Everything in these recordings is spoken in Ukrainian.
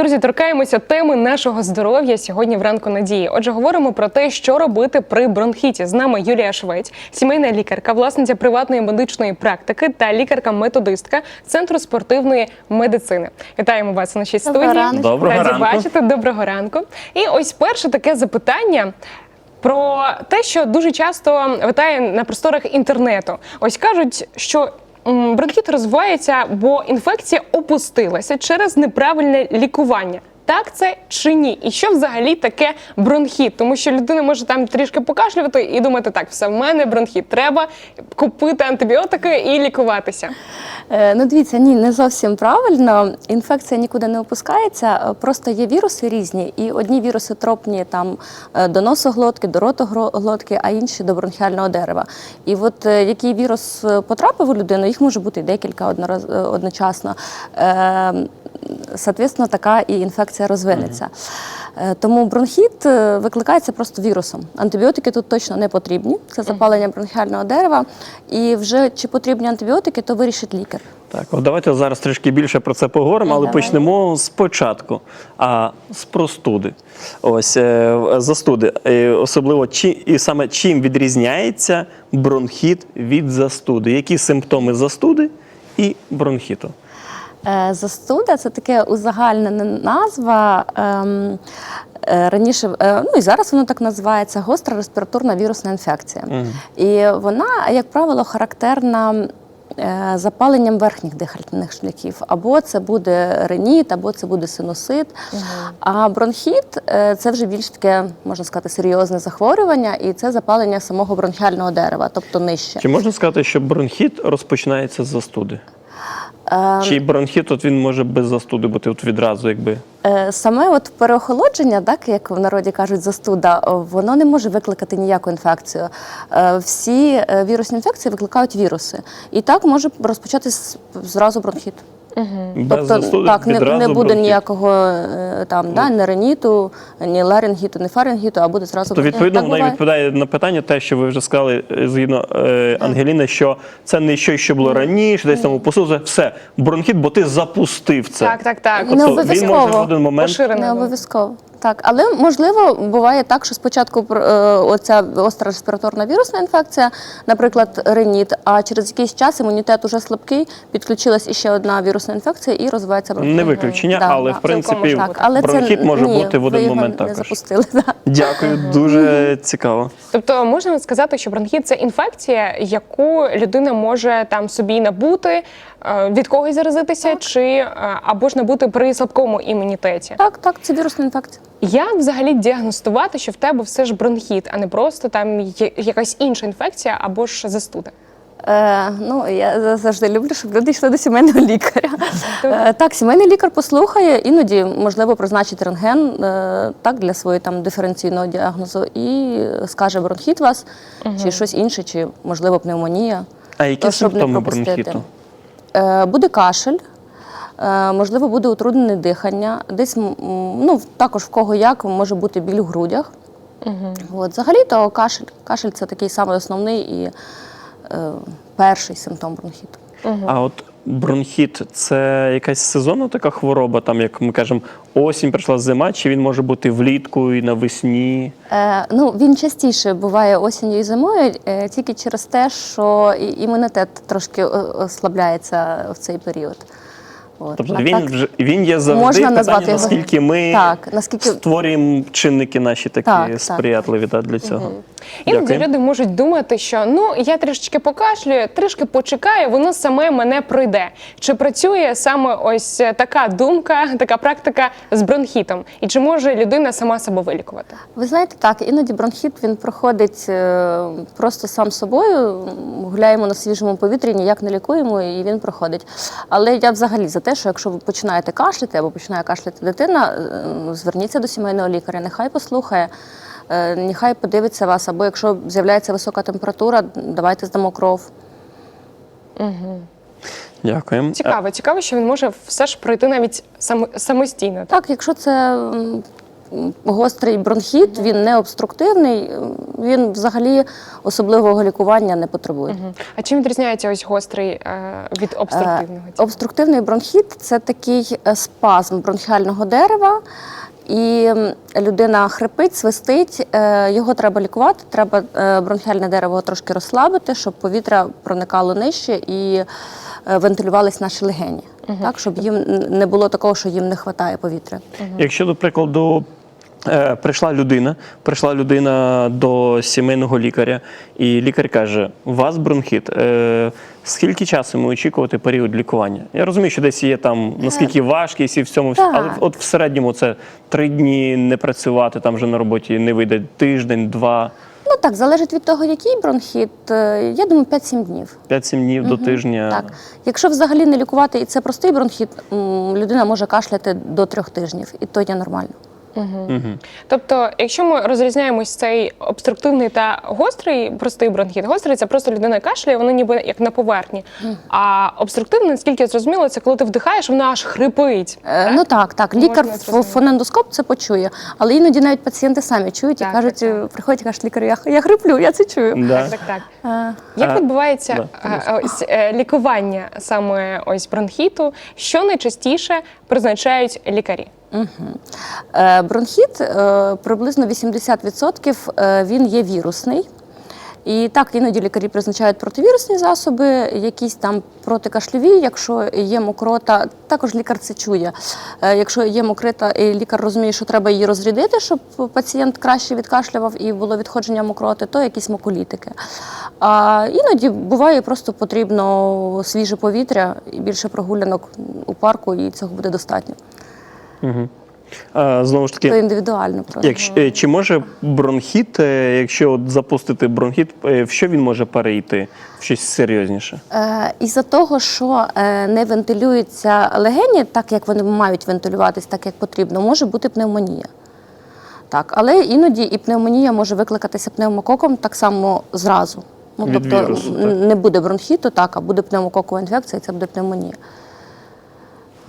Друзі, торкаємося теми нашого здоров'я сьогодні в ранку надії. Отже, говоримо про те, що робити при бронхіті. З нами Юлія Швець, сімейна лікарка, власниця приватної медичної практики та лікарка-методистка Центру спортивної медицини. Вітаємо вас у нашій Доброго студії. ранку. Доброго Раді ранку. бачити. Доброго ранку. І ось перше таке запитання. Про те, що дуже часто витає на просторах інтернету. Ось кажуть, що бронхіт розвивається, бо інфекція опустилася через неправильне лікування. Так це чи ні? І що взагалі таке бронхіт? Тому що людина може там трішки покашлювати і думати, так, все в мене бронхіт. Треба купити антибіотики і лікуватися. Е, Ну, дивіться, ні, не зовсім правильно. Інфекція нікуди не опускається. е, Просто є віруси різні, і одні віруси тропні там е, до носоглотки, до ротоглотки, а інші до бронхіального дерева. І от е, який вірус е, потрапив у людину, їх може бути декілька одночасно. Е, Соответственно, така і інфекція розвинеться. Е, Тому бронхіт е, викликається просто вірусом. Антибіотики тут точно не потрібні. Це запалення бронхіального дерева. І вже чи потрібні антибіотики, то вирішить лікар. Так, от давайте зараз трішки більше про це поговоримо, але Давай. почнемо спочатку. А з простуди. Ось е, застуди. Особливо чи і саме чим відрізняється бронхіт від застуди? Які симптоми застуди і бронхіту? Е, Застуда це таке узагальнена назва. ем, е, Раніше, е, ну і зараз воно так називається гостра респіраторна вірусна інфекція. І вона, як правило, характерна запаленням верхніх дихальних шляхів. Або це буде реніт, або це буде синусит. А бронхіт це вже більш таке, можна сказати, серйозне захворювання, і це запалення самого бронхіального дерева, тобто нижче. Чи можна сказати, що бронхіт розпочинається з застуди? Е, Чи бронхіт от він може без застуди бути от відразу, якби Е, Саме от переохолодження, так як в народі кажуть, застуда, воно не може викликати ніяку інфекцію. Е, Всі е, вірусні інфекції викликають віруси, і так може розпочатись зразу бронхіт. Без тобто застуди так не, не буде бронхіт? ніякого там там да, ні реніту, ні ларингіту, ні фарингіту, а буде зразу То відповідно Так вона відповідає на питання, те, що ви вже сказали е, згідно е, Ангеліни, що це не щось, що було раніше, десь там опустилося. Все, бронхіт, бо ти запустив це. Так, так, так. Не обов'язково. він може в один момент. Не обов'язково. Так, але можливо буває так, що спочатку е, оця остра респіраторна вірусна інфекція, наприклад, реніт, а через якийсь час імунітет уже слабкий, підключилась іще одна вірусна інфекція і розвивається бронхіт. Не виключення, Да, але да. в принципі Так, але бронхіт це може ні, бути в ви один його момент не також. запустили. Да. Дякую, дуже цікаво. Тобто можна сказати, що бронхіт це інфекція, яку людина може там собі набути, від когось заразитися, чи е, або ж набути при слабкому імунітеті. Так, так, це вірусна інфекція. Як взагалі діагностувати, що в тебе все ж бронхіт, а не просто там якась інша інфекція або ж застуда? Е, ну, я завжди люблю, щоб люди йшли до сімейного лікаря. Е, так, сімейний лікар послухає, іноді, можливо, призначить рентген е, так, для свого там, диференційного діагнозу і скаже бронхіт вас, чи щось інше, чи, можливо, пневмонія. А які То, симптоми бронхіту? Е, буде кашель, е, можливо, буде утруднене дихання. Десь ну, також в кого як може бути біль у грудях. От, взагалі, то кашель. Кашель це такий самий основний і е, перший симптом бронхіту. А от бронхіт це якась сезонна така хвороба, там як ми кажемо, осінь прийшла зима, чи він може бути влітку і навесні? Е, ну, він частіше буває осінню і зимою, е, тільки через те, що імунітет трошки ослабляється в цей період. От. Тобто він так- вже він є завжди Можна питання, назвати його- наскільки ми Так, наскільки- створюємо чинники наші такі Так, так. сприятливі да, для цього. Іноді Дякую. люди можуть думати, що ну я трішечки покашлюю, трішки почекаю, воно саме мене пройде. Чи працює саме ось така думка, така практика з бронхітом? І чи може людина сама себе вилікувати? Ви знаєте, так, іноді бронхіт він проходить е, просто сам собою. Гуляємо на свіжому повітрі, ніяк не лікуємо, і він проходить. Але я взагалі за те, що якщо ви починаєте кашляти або починає кашляти дитина, е, зверніться до сімейного лікаря, нехай послухає. е, Нехай подивиться вас, або якщо з'являється висока температура, давайте здамо кров. Дякую. Цікаво, цікаво, що він може все ж пройти навіть самостійно. Так, якщо це гострий бронхіт, він не обструктивний, він взагалі особливого лікування не потребує. А чим відрізняється ось гострий е, від обструктивного? Е, Обструктивний бронхіт це такий е, спазм бронхіального дерева. І людина хрипить, свистить, його треба лікувати. Треба бронхіальне дерево трошки розслабити, щоб повітря проникало нижче і вентилювались наші легені, так щоб їм не було такого, що їм не вистачає повітря. Якщо, до прикладу, прийшла людина, прийшла людина до сімейного лікаря, і лікар каже: у вас бронхіт. Е, Скільки часу ми очікувати період лікування? Я розумію, що десь є там наскільки важкість і в цьому, Так. але от в середньому це три дні не працювати, там вже на роботі не вийде тиждень, два, Ну так, залежить від того, який бронхіт. Е, Я думаю, 5-7 днів. 5-7 днів до тижня. Так, якщо взагалі не лікувати, і це простий бронхіт, людина може кашляти до трьох тижнів, і то є нормально. Мгм. Тобто, якщо ми розрізняємо ось цей обструктивний та гострий простий бронхіт, гострий це просто людина кашляє, воно ніби як на поверхні. А обструктивний, наскільки я зрозуміла, це коли ти вдихаєш, вона аж хрипить. Е, Ну так, так. Лікар зрозуміти. в фонендоскоп це почує, але іноді навіть пацієнти самі чують Так, і кажуть, так, так. приходять і кажуть, лікарю, я, я хриплю, я це чую. Да. Так, так, так. Е, Як А, відбувається да, е, ось е, лікування саме ось бронхіту? Що найчастіше призначають лікарі? Е, Бронхіт е, приблизно 80% е, він є вірусний. І так іноді лікарі призначають противірусні засоби, якісь там протикашльові, якщо є мокрота, також лікар це чує. Якщо є мокрита, і лікар розуміє, що треба її розрядити, щоб пацієнт краще відкашлював і було відходження мокроти, то якісь моколітики. А іноді буває просто потрібно свіже повітря і більше прогулянок у парку, і цього буде достатньо. А, знову ж таки, Це індивідуально просто. Якщо, е, чи може бронхіт, е, якщо от запустити бронхіт, е, в що він може перейти? В щось серйозніше? Е, Із-за того, що е, не вентилюються легені, так як вони мають вентилюватись, так як потрібно, може бути пневмонія. Так, але іноді і пневмонія може викликатися пневмококом так само зразу. Ну, Від тобто вірусу, так? н- не буде бронхіту, так, а буде пневмококова інфекція, і це буде пневмонія.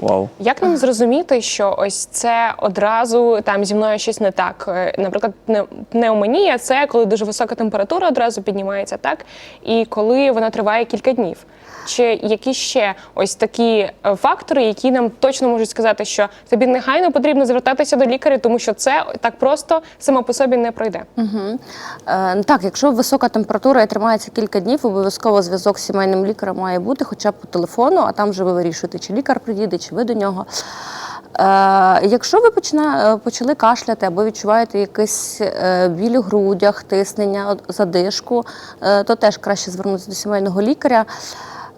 Вау. Як нам зрозуміти, що ось це одразу там зі мною щось не так? Е, Наприклад, пне- пневмонія це коли дуже висока температура одразу піднімається, так? І коли вона триває кілька днів. Чи які ще ось такі е, фактори, які нам точно можуть сказати, що тобі негайно потрібно звертатися до лікаря, тому що це так просто само по собі не пройде? Угу. Е, ну так, якщо висока температура і тримається кілька днів, обов'язково зв'язок з сімейним лікарем має бути хоча б по телефону, а там вже ви вирішуєте, чи лікар приїде, чи ви до нього. Е, якщо ви почина, е, почали кашляти або відчуваєте якийсь е, біль у грудях, тиснення, задишку, е, то теж краще звернутися до сімейного лікаря.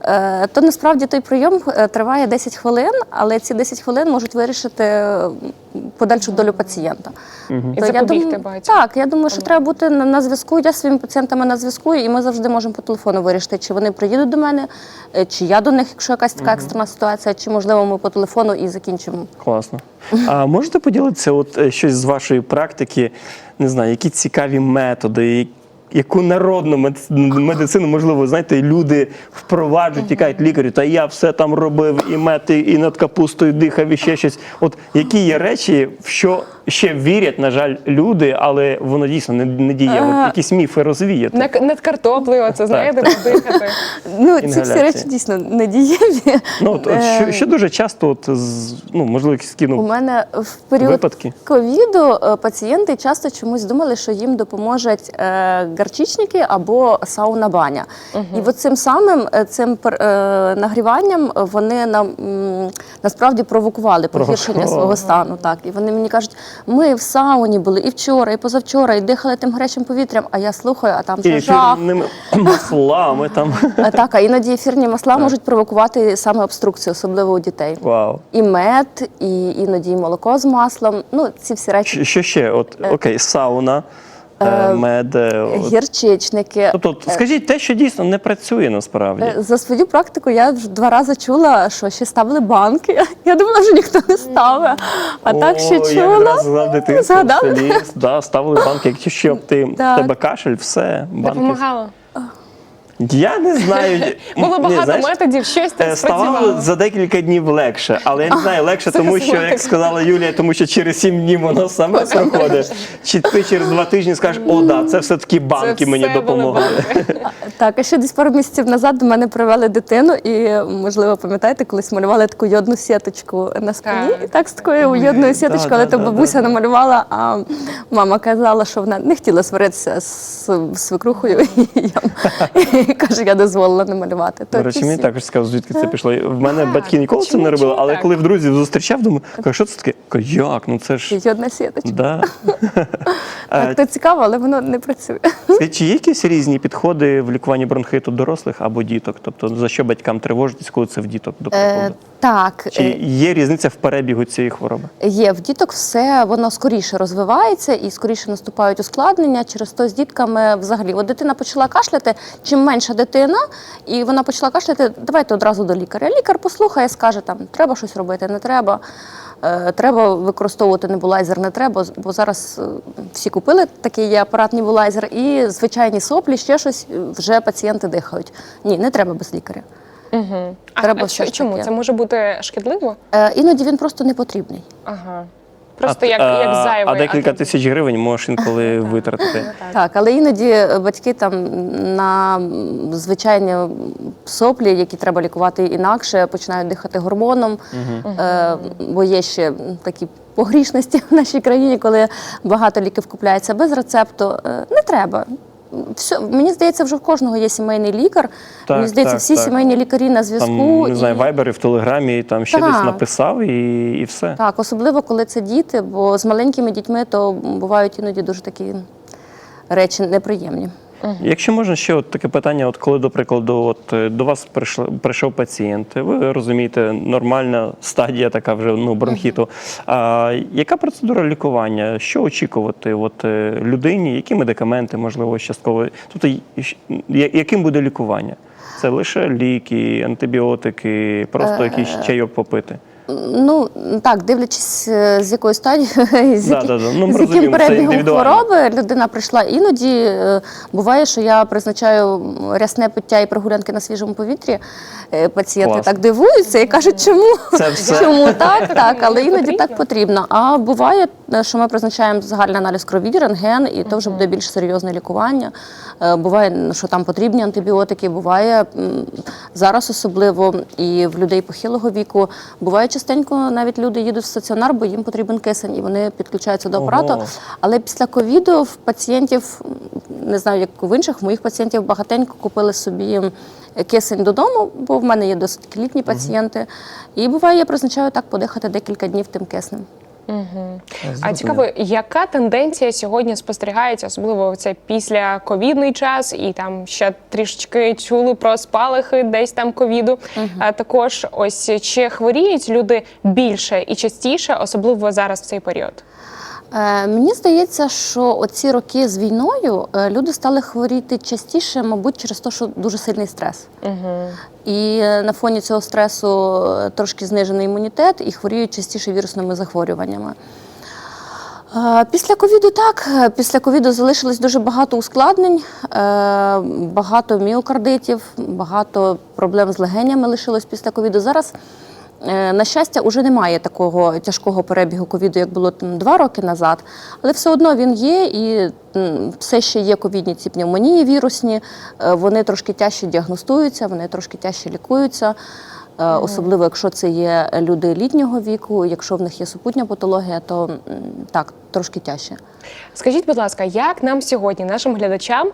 Е, То насправді той прийом е, триває 10 хвилин, але ці 10 хвилин можуть вирішити подальшу долю пацієнта. І То я думаю. Так, я думаю, що треба бути на, на зв'язку. Я зі своїми пацієнтами на зв'язку, і ми завжди можемо по телефону вирішити, чи вони приїдуть до мене, е, чи я до них, якщо якась така екстрена ситуація, чи можливо ми по телефону і закінчимо. Класно. А можете поділитися от щось з вашої практики? Не знаю, які цікаві методи, яку народну мед- медицину, можливо, знаєте, люди впроваджують і кажуть лікарю, та я все там робив, і мети, і над капустою дихав, і ще щось. От які є речі, в що ще вірять, на жаль, люди, але воно дійсно не, не діє. От якісь міфи розвіяти. Над, над картоплею, оце знаєте, подихати. Ну, ці всі Інгаляція. речі дійсно недієві. Ну, от, от, що, що дуже часто, от, з, ну, можливо, якісь такі, У ну, мене в період випадки. ковіду е, пацієнти часто чомусь думали, що їм допоможуть е, гарчичники або сауна баня. І от цим самим е, цим пер- е, нагріванням вони нам м, насправді провокували погіршення свого стану. Так, і вони мені кажуть, ми в сауні були і вчора, і позавчора, і дихали тим гарячим повітрям. А я слухаю, а там І жах. ефірними маслами там. Е, Так, а іноді ефірні масла можуть провокувати саме обструкцію, особливо у дітей. Вау. І мед, і іноді і молоко з маслом. Ну, ці всі речі. Що- ще? От окей, сауна, е, мед. е, от. Гірчичники. Тобто, скажіть те, що дійсно не працює насправді. Е, За свою практику я вже два рази чула, що ще ставили банки. Я думала, що ніхто не ставить. А так ще чула. згадав в селі, да, ставили банки, якщо ти в тебе кашель, все, банки. Допомагало. Я не знаю. Було багато знаєш, методів, щось Е, там Ставало за декілька днів легше, але я не знаю, легше, тому що, як сказала Юлія, тому що через сім днів воно саме проходить. Чи ти через два тижні скажеш, о, да, це все-таки банки Це мені все допомогли. Так, а ще десь пару місяців назад до мене привели дитину, і можливо, пам'ятаєте, колись малювали таку йодну сіточку на спині. Так. І так з такою йодною сіточкою, але то бабуся намалювала, а мама казала, що вона не хотіла сваритися з свекрухою. І я і каже, я дозволила намалювати. То До речі, мені також цікаво, звідки це пішло. В мене батьки ніколи це не робили, але так? коли в друзів зустрічав, думаю, кажу, що це таке? Як? Ну це ж. одна сіточка. Да. Так, то цікаво, але воно не працює. Скажіть, Чи є якісь різні підходи в лікуванні бронхиту дорослих або діток? Тобто за що батькам тривожитись, коли це в діток, до Е, прикладу? Так, Чи е, є різниця в перебігу цієї хвороби? Є в діток все воно скоріше розвивається і скоріше наступають ускладнення. Через то з дітками взагалі, от дитина почала кашляти. Чим менша дитина, і вона почала кашляти, давайте одразу до лікаря. Лікар послухає, скаже там, треба щось робити, не треба. Е, Треба використовувати небулайзер, не треба, бо зараз е, всі купили такий є апарат небулайзер, і звичайні соплі, ще щось вже пацієнти дихають. Ні, не треба без лікаря. Мгм. А, Треба а все що- чому? таки. Це може бути шкідливо? Е, Іноді він просто не потрібний. Ага. Просто а, як, а- як зайвий. А декілька атрибут. тисяч гривень можеш інколи витратити. Так, але іноді е, батьки там на звичайні соплі, які треба лікувати інакше, починають дихати гормоном. Е, бо є ще такі погрішності в нашій країні, коли багато ліків купляється без рецепту. Е, не треба. Все, мені здається, вже в кожного є сімейний лікар. Так, мені здається, так, всі так. сімейні лікарі на зв'язку. Там, не знаю, і- вайбери в телеграмі, там ще Так. десь написав і, і все. Так, особливо коли це діти, бо з маленькими дітьми то бувають іноді дуже такі речі неприємні. Якщо можна ще от таке питання, от коли, до прикладу, от е, до вас прийшов, прийшов пацієнт, ви розумієте, нормальна стадія така вже ну, бронхіту. А яка процедура лікування? Що очікувати от, е, людині? Які медикаменти, можливо, частково? Тобто, яким буде лікування? Це лише ліки, антибіотики, просто якийсь чайок попити. Ну так, дивлячись з якої стадії, з, Да, які- да, да. Ну, з яким перебігом хвороби людина прийшла. Іноді е, буває, що я призначаю рясне пиття і прогулянки на свіжому повітрі. Е, Пацієнти Класно. так дивуються і кажуть, чому? Це все. Чому так, так, але іноді так потрібно. А буває, е, що ми призначаємо загальний аналіз крові, рентген, і то вже буде більш серйозне лікування. Е, Буває, що там потрібні антибіотики, буває зараз особливо і в людей похилого віку. Буває частенько навіть люди їдуть в стаціонар, бо їм потрібен кисень, і вони підключаються до апарату. Ого. Але після ковіду в пацієнтів, не знаю, як в інших, в моїх пацієнтів багатенько купили собі кисень додому, бо в мене є досить літні пацієнти. І буває, я призначаю так подихати декілька днів тим киснем. А цікаво, яка тенденція сьогодні спостерігається, особливо це після ковідний час, і там ще трішечки чули про спалахи десь там ковіду. А також ось чи хворіють люди більше і частіше, особливо зараз в цей період. Е, Мені здається, що оці роки з війною е, люди стали хворіти частіше, мабуть, через те, що дуже сильний стрес. І е, на фоні цього стресу трошки знижений імунітет і хворіють частіше вірусними захворюваннями. Після ковіду так. Після ковіду залишилось дуже багато ускладнень, багато міокардитів, багато проблем з легенями лишилось після ковіду. Зараз, на щастя, вже немає такого тяжкого перебігу ковіду, як було там, два роки назад. Але все одно він є і все ще є ковідні ці пневмонії вірусні. Е, Вони трошки тяжче діагностуються, вони трошки тяжче лікуються. Е, Особливо, якщо це є люди літнього віку, якщо в них є супутня патологія, то так, трошки тяжче. Скажіть, будь ласка, як нам сьогодні, нашим глядачам,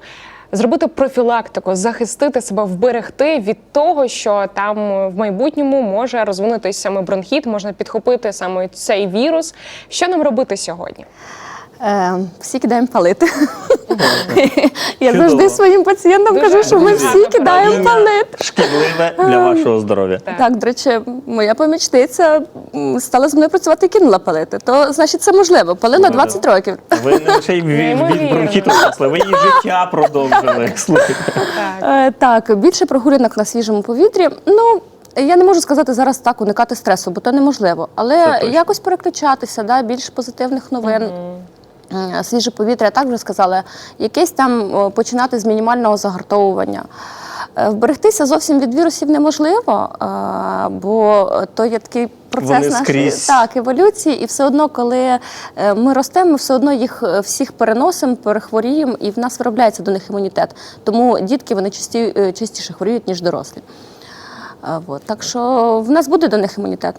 зробити профілактику, захистити себе, вберегти від того, що там в майбутньому може розвинутись саме бронхіт, можна підхопити саме цей вірус. Що нам робити сьогодні? Е, всі кидаємо палити. Я завжди своїм пацієнтам кажу, що ми всі кидаємо палити. Шкідливе для вашого здоров'я. Так. Так, до речі, моя помічниця стала з мною працювати і кинула палити. То значить це можливо. Палила 20 років. Ви не лише й від, бронхіту зросли, ви її життя продовжили. Слухайте. Так. Е, більше прогулянок на свіжому повітрі. Ну. Я не можу сказати зараз так уникати стресу, бо то неможливо. Але якось переключатися, да, більш позитивних новин. м, свіже повітря, так вже сказала, якесь там починати з мінімального загартовування. Е, Вберегтися зовсім від вірусів неможливо, е, бо то є такий процес нашої так, еволюції, і все одно, коли е, ми ростемо, ми все одно їх е, всіх переносимо, перехворіємо, і в нас виробляється до них імунітет. Тому дітки вони часті, е, частіше хворіють, ніж дорослі. Е, от. Так що в нас буде до них імунітет.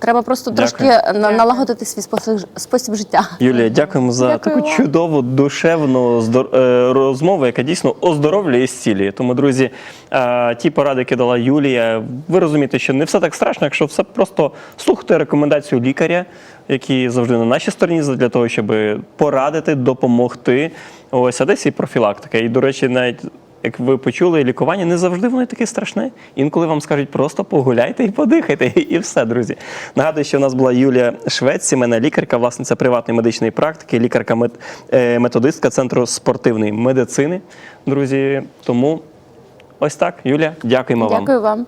Треба просто Дякую. трошки на- налагодити свій спосіб, спосіб життя. Юлія, дякуємо за Дякую таку вам. чудову душевну здор- е, розмову, яка дійсно оздоровлює і зцілює. Тому, друзі, е, ті поради, які дала Юлія, ви розумієте, що не все так страшно, якщо все просто слухати рекомендацію лікаря, який завжди на нашій стороні для того, щоб порадити, допомогти. Ось а десь і профілактика. І, до речі, навіть. Як ви почули, лікування не завжди воно таке страшне. Інколи вам скажуть просто погуляйте і подихайте, і все, друзі. Нагадую, що в нас була Юлія Швець, сімейна лікарка, власниця приватної медичної практики, лікарка мет- е, центру спортивної медицини. Друзі, тому ось так, Юлія, дякуємо вам. Дякую вам.